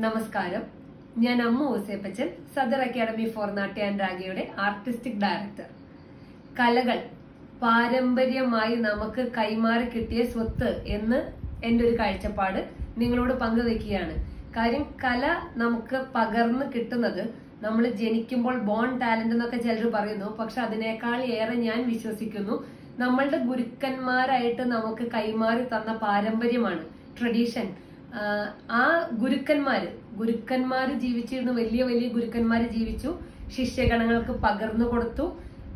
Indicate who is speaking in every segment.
Speaker 1: നമസ്കാരം. ഞാൻ അമ്മ Ouseppachan Sadar academy for Natya and രാഗയുടെ artistic director കലകൾ പാരമ്പര്യമായി നമുക്ക് കൈമാറി കിട്ടിയ സ്വത്ത് എന്ന് എന്റെ ഒരു കാഴ്ചപ്പാട് നിങ്ങളോട് പങ്കുവെക്കുകയാണ് കാര്യം കല നമുക്ക് പകർന്നു കിട്ടുന്നത് നമ്മൾ ജനിക്കുമ്പോൾ ബോൺ ടാലന്റ് എന്നൊക്കെ ചിലർ പറയുന്നു. പക്ഷെ അതിനേക്കാൾ ഏറെ ഞാൻ വിശ്വസിക്കുന്നു നമ്മളുടെ ഗുരുക്കന്മാരായിട്ട് നമുക്ക് കൈമാറി തന്ന പാരമ്പര്യമാണ്. ട്രഡീഷൻ ആ ഗുരുക്കന്മാര് ഗുരുക്കന്മാര് ജീവിച്ചിരുന്നു വലിയ വലിയ ഗുരുക്കന്മാര് ജീവിച്ചു ശിഷ്യഗണങ്ങൾക്ക് പകർന്നു കൊടുത്തു.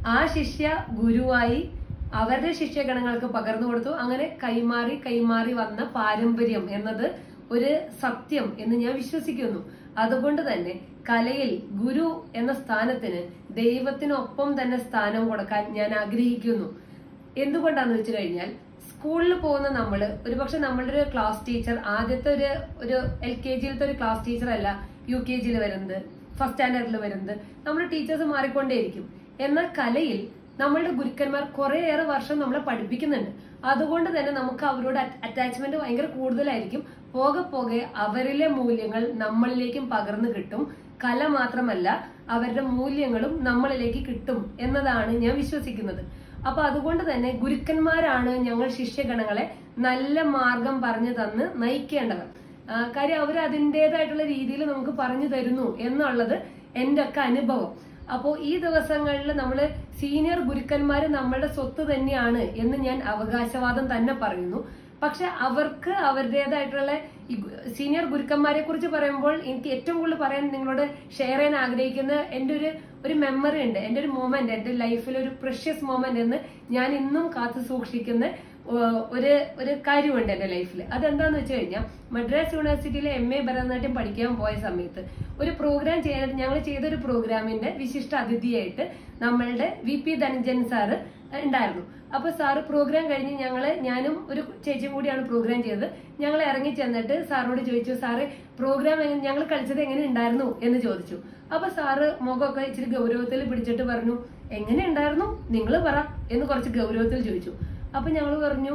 Speaker 1: ആ ശിഷ്യ ഗുരുവായി അവരുടെ ശിഷ്യഗണങ്ങൾക്ക് പകർന്നു കൊടുത്തു. അങ്ങനെ കൈമാറി കൈമാറി വന്ന പാരമ്പര്യം എന്നത് ഒരു സത്യം എന്ന് ഞാൻ വിശ്വസിക്കുന്നു. അതുകൊണ്ട് തന്നെ കലയിൽ ഗുരു എന്ന സ്ഥാനത്തിന് ദൈവത്തിനൊപ്പം തന്നെ സ്ഥാനം കൊടുക്കാൻ ഞാൻ ആഗ്രഹിക്കുന്നു. എന്തുകൊണ്ടാന്ന് വെച്ചു കഴിഞ്ഞാൽ സ്കൂളിൽ പോകുന്ന നമ്മൾ ഒരുപക്ഷെ നമ്മളുടെ ഒരു ക്ലാസ് ടീച്ചർ ആദ്യത്തെ ഒരു ഒരു എൽ കെ ജിയിലത്തെ ഒരു ക്ലാസ് ടീച്ചർ അല്ല യു കെ ജിയിൽ വരുന്നത് ഫസ്റ്റ് സ്റ്റാൻഡേർഡിൽ വരുന്നത്. നമ്മുടെ ടീച്ചേഴ്സ് മാറിക്കൊണ്ടേയിരിക്കും. എന്നാൽ കലയിൽ നമ്മളുടെ ഗുരുക്കന്മാർ കുറേയേറെ വർഷം നമ്മളെ പഠിപ്പിക്കുന്നുണ്ട്. അതുകൊണ്ട് തന്നെ നമുക്ക് അവരോട് അറ്റാച്ച്മെന്റ് ഭയങ്കര കൂടുതലായിരിക്കും. പോകെ പോകെ അവരിലെ മൂല്യങ്ങൾ നമ്മളിലേക്കും പകർന്നു കിട്ടും. കല മാത്രമല്ല അവരുടെ മൂല്യങ്ങളും നമ്മളിലേക്ക് കിട്ടും എന്നതാണ് ഞാൻ വിശ്വസിക്കുന്നത്. അപ്പൊ അതുകൊണ്ട് തന്നെ ഗുരുക്കന്മാരാണ് ഞങ്ങൾ ശിഷ്യഗണങ്ങളെ നല്ല മാർഗം പറഞ്ഞു തന്ന് നയിക്കേണ്ടത്. കാര്യം അവർ അതിന്റെതായിട്ടുള്ള രീതിയിൽ നമുക്ക് പറഞ്ഞു തരുന്നു എന്നുള്ളത് എന്റെ ഒക്കെ അനുഭവം. അപ്പോൾ ഈ ദിവസങ്ങളിൽ നമ്മൾ സീനിയർ ഗുരുക്കന്മാർ നമ്മളുടെ സ്വത്ത് തന്നെയാണ് എന്ന് ഞാൻ അവകാശവാദം തന്നെ പറയുന്നു. പക്ഷെ അവർക്ക് അവരുടേതായിട്ടുള്ള സീനിയർ ഗുരുക്കന്മാരെ കുറിച്ച് പറയുമ്പോൾ എനിക്ക് ഏറ്റവും കൂടുതൽ പറയാൻ നിങ്ങളോട് ഷെയർ ചെയ്യാൻ ആഗ്രഹിക്കുന്ന എന്റെ ഒരു ഒരു മെമ്മറി ഉണ്ട്. എന്റെ ഒരു മൊമെന്റ് എന്റെ ലൈഫിൽ ഒരു പ്രഷ്യസ് മൊമെന്റ് എന്ന് ഞാൻ ഇന്നും കാത്തു സൂക്ഷിക്കുന്ന ഒരു ഒരു കാര്യമുണ്ട് എന്റെ ലൈഫിൽ അതെന്താന്ന് വെച്ച് കഴിഞ്ഞാൽ മദ്രാസ് യൂണിവേഴ്സിറ്റിയിലെ എം എ ഭരതനാട്യം പഠിക്കാൻ പോയ സമയത്ത് ഒരു പ്രോഗ്രാം ചെയ്യാൻ ഞങ്ങൾ ചെയ്തൊരു പ്രോഗ്രാമിന്റെ വിശിഷ്ട അതിഥിയായിട്ട് നമ്മളുടെ വി പി ധനഞ്ജൻ സാറ് ഉണ്ടായിരുന്നു. അപ്പൊ സാറ് പ്രോഗ്രാം കഴിഞ്ഞ് ഞങ്ങൾ ഞാനും ഒരു ചേച്ചിയും കൂടിയാണ് പ്രോഗ്രാം ചെയ്തത്. ഞങ്ങൾ ഇറങ്ങി ചെന്നിട്ട് സാറിനോട് ചോദിച്ചു സാറ് പ്രോഗ്രാം ഞങ്ങൾ കളിച്ചത് എങ്ങനെ ഉണ്ടായിരുന്നു? എന്ന് ചോദിച്ചു. അപ്പൊ സാറ് മുഖമൊക്കെ ഇച്ചിരി ഗൗരവത്തിൽ പിടിച്ചിട്ട് പറഞ്ഞു എങ്ങനെ ഉണ്ടായിരുന്നു? നിങ്ങൾ പറ എന്ന് കുറച്ച് ഗൗരവത്തിൽ ചോദിച്ചു. അപ്പൊ ഞങ്ങൾ പറഞ്ഞു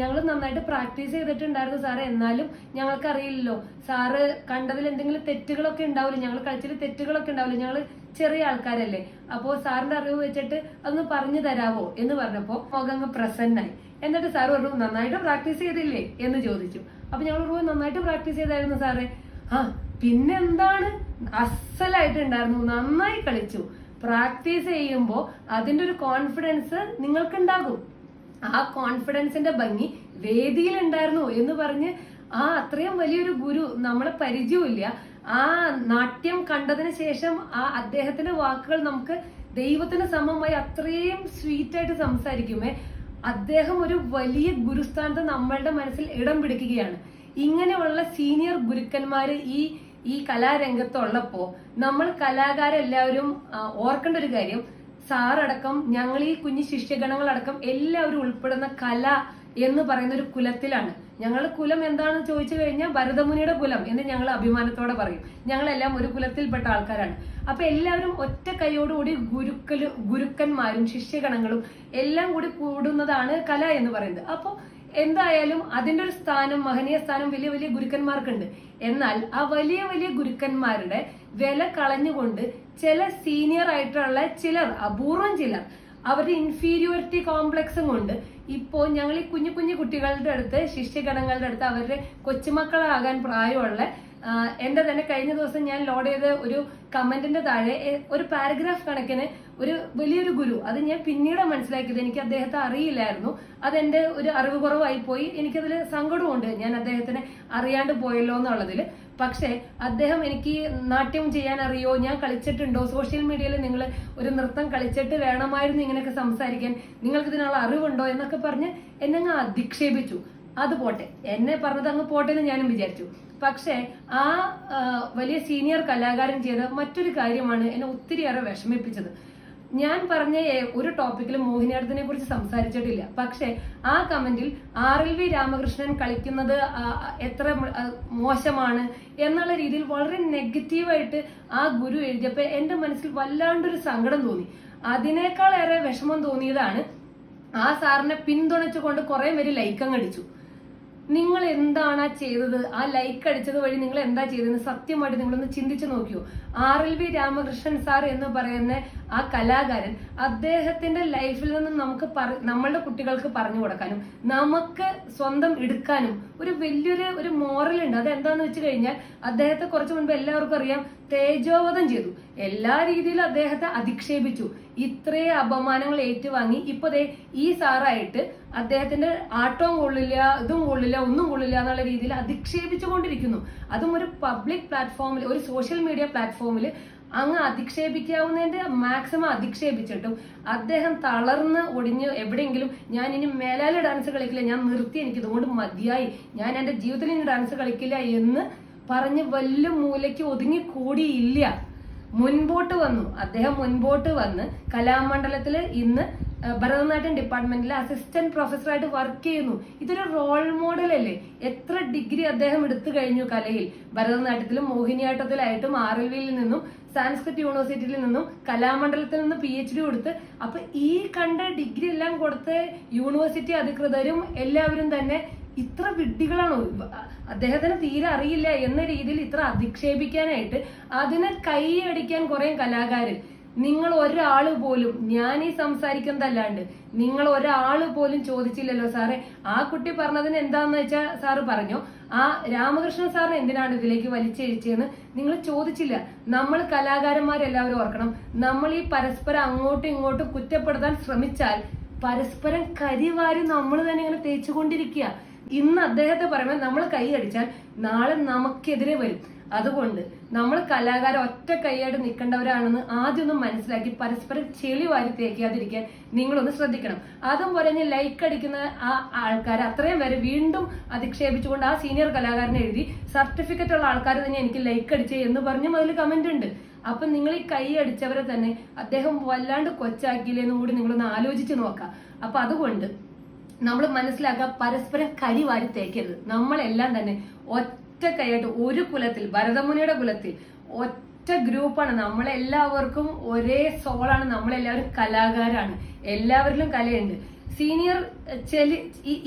Speaker 1: ഞങ്ങൾ നന്നായിട്ട് പ്രാക്ടീസ് ചെയ്തിട്ടുണ്ടായിരുന്നു സാറ്. എന്നാലും ഞങ്ങൾക്ക് അറിയില്ലല്ലോ സാറ് കണ്ടതിൽ എന്തെങ്കിലും തെറ്റുകളൊക്കെ ഉണ്ടാവില്ല? ഞങ്ങൾ കളിച്ചതിൽ തെറ്റുകളൊക്കെ ഉണ്ടാവില്ല? ഞങ്ങൾ ചെറിയ ആൾക്കാരല്ലേ. അപ്പോൾ സാറിന്റെ അറിവ് വെച്ചിട്ട് അതൊന്ന് പറഞ്ഞു തരാവോ? എന്ന് പറഞ്ഞപ്പോ മുഖങ്ങ് പ്രസന്നായി. എന്നിട്ട് സാർ പറഞ്ഞു നന്നായിട്ട് പ്രാക്ടീസ് ചെയ്തില്ലേ? എന്ന് ചോദിച്ചു. അപ്പൊ ഞങ്ങൾ പറഞ്ഞു നന്നായിട്ട് പ്രാക്ടീസ് ചെയ്തായിരുന്നു സാറേ. ആ പിന്നെന്താണ്? അസലായിട്ടുണ്ടായിരുന്നു. നന്നായി കളിച്ചു. പ്രാക്ടീസ് ചെയ്യുമ്പോൾ അതിന്റെ ഒരു കോൺഫിഡൻസ് നിങ്ങൾക്കുണ്ടാകും. ആ കോൺഫിഡൻസിന്റെ ഭംഗി വേദിയിൽ ഉണ്ടായിരുന്നു എന്ന് പറഞ്ഞ് ആ അത്രയും വലിയൊരു ഗുരു നമ്മളെ പരിചയമില്ല ആ നാട്യം കണ്ടതിന് ശേഷം ആ അദ്ദേഹത്തിന്റെ വാക്കുകൾ നമുക്ക് ദൈവത്തിന് സമമായി അത്രയും സ്വീറ്റ് ആയിട്ട് സംസാരിക്കുമേ. അദ്ദേഹം ഒരു വലിയ ഗുരുസ്ഥാനത്ത് നമ്മളുടെ മനസ്സിൽ ഇടം പിടിക്കുകയാണ്. ഇങ്ങനെയുള്ള സീനിയർ ഗുരുക്കന്മാര് ഈ ഈ കലാരംഗത്തുള്ളപ്പോ നമ്മൾ കലാകാരെല്ലാവരും ഓർക്കേണ്ട ഒരു കാര്യം. സാറടക്കം ഞങ്ങൾ ഈ കുഞ്ഞു ശിഷ്യഗണങ്ങളടക്കം എല്ലാവരും ഉൾപ്പെടുന്ന കല എന്ന് പറയുന്ന ഒരു കുലത്തിലാണ്. ഞങ്ങളുടെ കുലം എന്താണെന്ന് ചോദിച്ചു കഴിഞ്ഞാൽ ഭരതമുനിയുടെ കുലം എന്ന് ഞങ്ങൾ അഭിമാനത്തോടെ പറയും. ഞങ്ങളെല്ലാം ഒരു കുലത്തിൽപ്പെട്ട ആൾക്കാരാണ്. അപ്പൊ എല്ലാവരും ഒറ്റ കൈയോടുകൂടി ഗുരുക്കൽ ഗുരുക്കന്മാരും ശിഷ്യഗണങ്ങളും എല്ലാം കൂടി കൂടുന്നതാണ് കല എന്ന് പറയുന്നത്. അപ്പോൾ എന്തായാലും അതിന്റെ ഒരു സ്ഥാനം മഹനീയ സ്ഥാനം വലിയ വലിയ ഗുരുക്കന്മാർക്കുണ്ട്. എന്നാൽ ആ വലിയ വലിയ ഗുരുക്കന്മാരുടെ വില കളഞ്ഞുകൊണ്ട് ചില സീനിയർ ആയിട്ടുള്ള ചിലർ അപൂർവം ചിലർ അവരുടെ ഇൻഫീരിയോറിറ്റി കോംപ്ലക്സും കൊണ്ട് ഇപ്പോൾ ഞങ്ങൾ ഈ കുഞ്ഞു കുഞ്ഞു കുട്ടികളുടെ അടുത്ത് ശിഷ്യഗണങ്ങളുടെ അടുത്ത് അവരുടെ കൊച്ചുമക്കളാകാൻ പ്രായമുള്ള എന്റെ തന്നെ കഴിഞ്ഞ ദിവസം ഞാൻ ലോഡ് ചെയ്ത ഒരു കമന്റിന്റെ താഴെ ഒരു പാരഗ്രാഫ് കണക്കിന് ഒരു വലിയൊരു ഗുരു അത് ഞാൻ പിന്നീട് മനസ്സിലാക്കിയത്. എനിക്ക് അദ്ദേഹത്തെ അറിയില്ലായിരുന്നു. അതെന്റെ ഒരു അറിവ് കുറവായി പോയി. എനിക്കതിൽ സങ്കടമുണ്ട് ഞാൻ അദ്ദേഹത്തിനെ അറിയാണ്ട് പോയല്ലോ എന്നുള്ളതിൽ പക്ഷേ അദ്ദേഹം എനിക്ക് നാട്യം ചെയ്യാൻ അറിയോ? ഞാൻ കളിച്ചിട്ടുണ്ടോ? സോഷ്യൽ മീഡിയയിൽ നിങ്ങൾ ഒരു നൃത്തം കളിച്ചിട്ട് വേണമായിരുന്നു ഇങ്ങനെയൊക്കെ സംസാരിക്കാൻ. നിങ്ങൾക്ക് ഇതിനുള്ള അറിവുണ്ടോ? എന്നൊക്കെ പറഞ്ഞ് എന്നെ അധിക്ഷേപിച്ചു. അത് പോട്ടെ. എന്നെ പറഞ്ഞത് അങ്ങ് പോട്ടെ എന്ന് ഞാനും വിചാരിച്ചു. പക്ഷേ ആ വലിയ സീനിയർ കലാകാരൻ ചെയ്ത മറ്റൊരു കാര്യമാണ് എന്നെ ഒത്തിരിയേറെ വിഷമിപ്പിച്ചത്. ഞാൻ പറഞ്ഞ ഒരു ടോപ്പിക്കിലും മോഹിനിയാട്ടത്തിനെ കുറിച്ച് സംസാരിച്ചിട്ടില്ല. പക്ഷെ ആ കമന്റിൽ ആർ എൽ വി രാമകൃഷ്ണൻ കളിക്കുന്നത് എത്ര മോശമാണ് എന്നുള്ള രീതിയിൽ വളരെ നെഗറ്റീവായിട്ട് ആ ഗുരു എഴുതിയപ്പോൾ എന്റെ മനസ്സിൽ വല്ലാണ്ടൊരു സങ്കടം തോന്നി. അതിനേക്കാളേറെ വിഷമം തോന്നിയതാണ് ആ സാറിനെ പിന്തുണച്ചുകൊണ്ട് കുറെ പേര് ലൈക്കം അടിച്ചു. നിങ്ങൾ എന്താണ് ആ ചെയ്തത്? ആ ലൈക്ക് അടിച്ചത് വഴി നിങ്ങൾ എന്താ ചെയ്തതെന്ന് സത്യമായിട്ട് നിങ്ങളൊന്ന് ചിന്തിച്ചു നോക്കിയോ. R L V Ramakrishnan sir എന്ന് പറയുന്ന ആ കലാകാരൻ അദ്ദേഹത്തിന്റെ ലൈഫിൽ നിന്ന് നമുക്ക് നമ്മളുടെ കുട്ടികൾക്ക് പറഞ്ഞു കൊടുക്കാനും നമുക്ക് സ്വന്തം എടുക്കാനും ഒരു വലിയൊരു ഒരു മോറൽ ഉണ്ട്. അത് എന്താന്ന് വെച്ച് കഴിഞ്ഞാൽ അദ്ദേഹത്തെ കുറച്ച് മുൻപ് എല്ലാവർക്കും അറിയാം തേജോവധം ചെയ്തു. എല്ലാ രീതിയിലും അദ്ദേഹത്തെ അധിക്ഷേപിച്ചു. ഇത്രയും അപമാനങ്ങൾ ഏറ്റുവാങ്ങി. ഇപ്പൊ ദേ ഈ സാറായിട്ട് അദ്ദേഹത്തിന്റെ ആട്ടവും കൊള്ളില്ല ഇതും കൊള്ളില്ല ഒന്നും കൊള്ളില്ല എന്നുള്ള രീതിയിൽ അധിക്ഷേപിച്ചുകൊണ്ടിരിക്കുന്നു. അതും ഒരു പബ്ലിക് പ്ലാറ്റ്ഫോമിൽ ഒരു സോഷ്യൽ മീഡിയ പ്ലാറ്റ്ഫോമിൽ അങ്ങ് അധിക്ഷേപിക്കാവുന്നതിന്റെ മാക്സിമം അധിക്ഷേപിച്ചിട്ടും അദ്ദേഹം തളർന്ന് ഒടിഞ്ഞ് എവിടെയെങ്കിലും ഞാൻ ഇനി മേലാലെ ഡാൻസ് കളിക്കില്ല ഞാൻ നിർത്തി എനിക്ക് ഇതുകൊണ്ട് മതിയായി ഞാൻ എന്റെ ജീവിതത്തിൽ ഇനി ഡാൻസ് കളിക്കില്ല എന്ന് പറഞ്ഞ് വല്ല മൂലയ്ക്ക് ഒതുങ്ങി കൂടിയില്ല മുൻപോട്ട് വന്നു. അദ്ദേഹം മുൻപോട്ട് വന്ന് കലാമണ്ഡലത്തിൽ ഇന്ന് ഭരതനാട്യം ഡിപ്പാർട്ട്മെന്റിൽ അസിസ്റ്റന്റ് പ്രൊഫസറായിട്ട് വർക്ക് ചെയ്യുന്നു. ഇതൊരു റോൾ മോഡൽ അല്ലേ? എത്ര ഡിഗ്രി അദ്ദേഹം എടുത്തു കഴിഞ്ഞു കലയിൽ? ഭരതനാട്യത്തിലും മോഹിനിയാട്ടത്തിലായിട്ടും ആർ എൽ വിയിൽ നിന്നും സാൻസ്ക്രിറ്റ് യൂണിവേഴ്സിറ്റിയിൽ നിന്നും കലാമണ്ഡലത്തിൽ നിന്ന് പി എച്ച് ഡി കൊടുത്ത് അപ്പൊ ഈ കണ്ട ഡിഗ്രി എല്ലാം കൊടുത്ത് യൂണിവേഴ്സിറ്റി അധികൃതരും എല്ലാവരും തന്നെ ഇത്ര വിഡ്ഢികളാണോ? അദ്ദേഹത്തിന് തീരെ അറിയില്ല എന്ന രീതിയിൽ ഇത്ര അധിക്ഷേപിക്കാനായിട്ട് അതിനെ കൈയടിക്കാൻ കുറെ കലാകാരൻ നിങ്ങൾ ഒരാൾ പോലും ഞാൻ ഈ സംസാരിക്കുന്നതല്ലാണ്ട് നിങ്ങൾ ഒരാൾ പോലും ചോദിച്ചില്ലല്ലോ സാറേ. ആ കുട്ടി പറഞ്ഞതിന് എന്താന്ന് വെച്ചാൽ സാറ് പറഞ്ഞു ആ രാമകൃഷ്ണൻ സാറിന് എന്തിനാണ് ഇതിലേക്ക് വലിച്ചഴിച്ചതെന്ന് നിങ്ങൾ ചോദിച്ചില്ല. നമ്മൾ കലാകാരന്മാരെല്ലാവരും ഓർക്കണം. നമ്മൾ ഈ പരസ്പരം അങ്ങോട്ടും ഇങ്ങോട്ടും കുറ്റപ്പെടുത്താൻ ശ്രമിച്ചാൽ പരസ്പരം കരിവാരി നമ്മൾ തന്നെ ഇങ്ങനെ തേച്ചുകൊണ്ടിരിക്കുക. ഇന്ന് അദ്ദേഹത്തെ പറയുമ്പോൾ നമ്മൾ കൈയടിച്ചാൽ നാളെ നമുക്കെതിരെ വരും. അതുകൊണ്ട് നമ്മൾ കലാകാരൻ ഒറ്റ കൈയായിട്ട് നിൽക്കേണ്ടവരാണെന്ന് ആദ്യം ഒന്ന് മനസ്സിലാക്കി പരസ്പരം ചെളി വാരി തേക്കാതിരിക്കാൻ നിങ്ങളൊന്ന് ശ്രദ്ധിക്കണം. അതും പറഞ്ഞ് ലൈക്ക് അടിക്കുന്ന ആ ആൾക്കാർ അത്രയും വരെ വീണ്ടും അധിക്ഷേപിച്ചുകൊണ്ട് ആ സീനിയർ കലാകാരനെ എഴുതി സർട്ടിഫിക്കറ്റ് ഉള്ള ആൾക്കാർ തന്നെ എനിക്ക് ലൈക്ക് അടിച്ചേ എന്ന് പറഞ്ഞും അതിൽ കമന്റ് ഉണ്ട്. അപ്പൊ നിങ്ങൾ ഈ കൈ അടിച്ചവരെ തന്നെ അദ്ദേഹം വല്ലാണ്ട് കൊച്ചാക്കിയില്ലെന്നും കൂടി നിങ്ങളൊന്ന് ആലോചിച്ച് നോക്കാം. അപ്പൊ അതുകൊണ്ട് നമ്മൾ മനസ്സിലാക്കുക പരസ്പരം കരി വാരി തേക്കരുത്. നമ്മളെല്ലാം തന്നെ ഒറ്റ കൈയായിട്ട് ഒരു കുലത്തിൽ ഭരതമുനിയുടെ കുലത്തിൽ ഒറ്റ ഗ്രൂപ്പാണ്. നമ്മളെല്ലാവർക്കും ഒരേ സോളാണ്. നമ്മളെല്ലാവരും കലാകാരാണ്. എല്ലാവരിലും കലയുണ്ട്. സീനിയർ ചെലി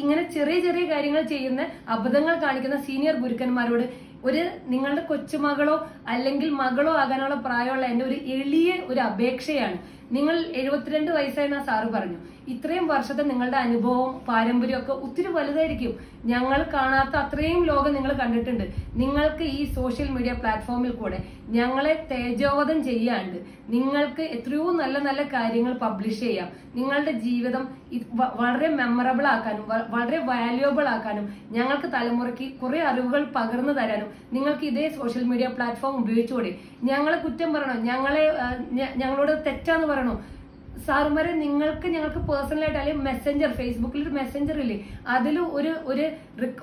Speaker 1: ഇങ്ങനെ ചെറിയ ചെറിയ കാര്യങ്ങൾ ചെയ്യുന്ന അബദ്ധങ്ങൾ കാണിക്കുന്ന സീനിയർ ഗുരുക്കന്മാരോട് ഒരു നിങ്ങളുടെ കൊച്ചുമകളോ അല്ലെങ്കിൽ മകളോ ആകാനുള്ള പ്രായമുള്ള എന്റെ ഒരു എളിയ ഒരു അപേക്ഷയാണ്. നിങ്ങൾ എഴുപത്തിരണ്ട് വയസ്സായെന്ന് ആ സാറ് പറഞ്ഞു. ഇത്രയും വർഷത്തെ നിങ്ങളുടെ അനുഭവം പാരമ്പര്യവും ഒക്കെ ഒത്തിരി വലുതായിരിക്കും. ഞങ്ങൾ കാണാത്ത അത്രയും ലോകം നിങ്ങൾ കണ്ടിട്ടുണ്ട്. നിങ്ങൾക്ക് ഈ സോഷ്യൽ മീഡിയ പ്ലാറ്റ്ഫോമിൽ കൂടെ ഞങ്ങളെ തേജോവധം ചെയ്യാണ്ട് നിങ്ങൾക്ക് എത്രയോ നല്ല നല്ല കാര്യങ്ങൾ പബ്ലിഷ് ചെയ്യാം. നിങ്ങളുടെ ജീവിതം വളരെ മെമ്മറബിൾ ആക്കാനും വളരെ വാല്യുവബിൾ ആക്കാനും ഞങ്ങൾക്ക് തലമുറയ്ക്ക് കുറെ അറിവുകൾ പകർന്നു തരാനും നിങ്ങൾക്ക് ഇതേ സോഷ്യൽ മീഡിയ പ്ലാറ്റ്ഫോം ഉപയോഗിച്ചുകൂടെ? ഞങ്ങളെ കുറ്റം പറയണോ? ഞങ്ങളെ ഞങ്ങളോട് തെറ്റാന്ന് പറയണോ? സാറുമാരെ നിങ്ങൾക്ക് ഞങ്ങൾക്ക് പേഴ്സണലായിട്ട് അല്ലെങ്കിൽ മെസ്സഞ്ചർ ഫേസ്ബുക്കിൽ ഒരു മെസ്സഞ്ചർ ഇല്ലേ? അതിൽ ഒരു ഒരു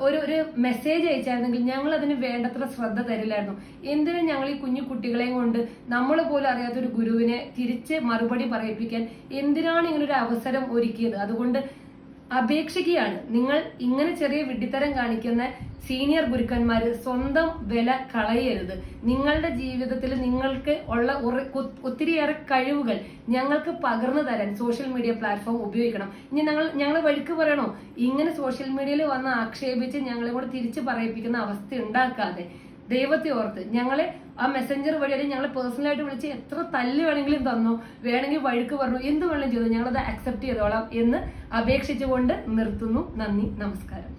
Speaker 1: ഒരു ഒരു മെസ്സേജ് അയച്ചായിരുന്നെങ്കിൽ ഞങ്ങൾ അതിന് വേണ്ടത്ര ശ്രദ്ധ തരില്ലായിരുന്നു. എന്തിനും ഞങ്ങൾ ഈ കുഞ്ഞു കുട്ടികളെയും കൊണ്ട് നമ്മൾ പോലും അറിയാത്ത ഒരു ഗുരുവിനെ തിരിച്ച് മറുപടി പറയിപ്പിക്കാൻ എന്തിനാണ് ഇങ്ങനൊരു അവസരം ഒരുക്കിയത്? അതുകൊണ്ട് അപേക്ഷിക്കുകയാണ് നിങ്ങൾ ഇങ്ങനെ ചെറിയ വിഡ്ഢിത്തരം കാണിക്കുന്ന സീനിയർ ഗുരുക്കന്മാർ സ്വന്തം വില കളയരുത്. നിങ്ങളുടെ ജീവിതത്തിൽ നിങ്ങൾക്ക് ഉള്ള ഒത്തിരിയേറെ കഴിവുകൾ ഞങ്ങൾക്ക് പകർന്നു തരാൻ സോഷ്യൽ മീഡിയ പ്ലാറ്റ്ഫോം ഉപയോഗിക്കണം. ഇനി ഞങ്ങൾ ഞങ്ങൾ വഴിക്ക് പറയണോ? ഇങ്ങനെ സോഷ്യൽ മീഡിയയിൽ വന്ന് ആക്ഷേപിച്ച് ഞങ്ങളെ കൂടെ തിരിച്ചു പറയിപ്പിക്കുന്ന അവസ്ഥ ഉണ്ടാക്കാതെ. ദൈവത്തെ ഓർത്ത് ഞങ്ങളെ ആ മെസ്സഞ്ചർ വഴി അല്ലെങ്കിൽ ഞങ്ങളെ പേഴ്സണലായിട്ട് വിളിച്ച് എത്ര തല്ല് വേണമെങ്കിലും തന്നോ. വേണമെങ്കിൽ വഴുക്ക് പറഞ്ഞു. എന്ത് വേണമെങ്കിലും ചെയ്തു. ഞങ്ങളത് അക്സെപ്റ്റ് ചെയ്തോളാം എന്ന് അപേക്ഷിച്ചുകൊണ്ട് നിർത്തുന്നു. നന്ദി. നമസ്കാരം.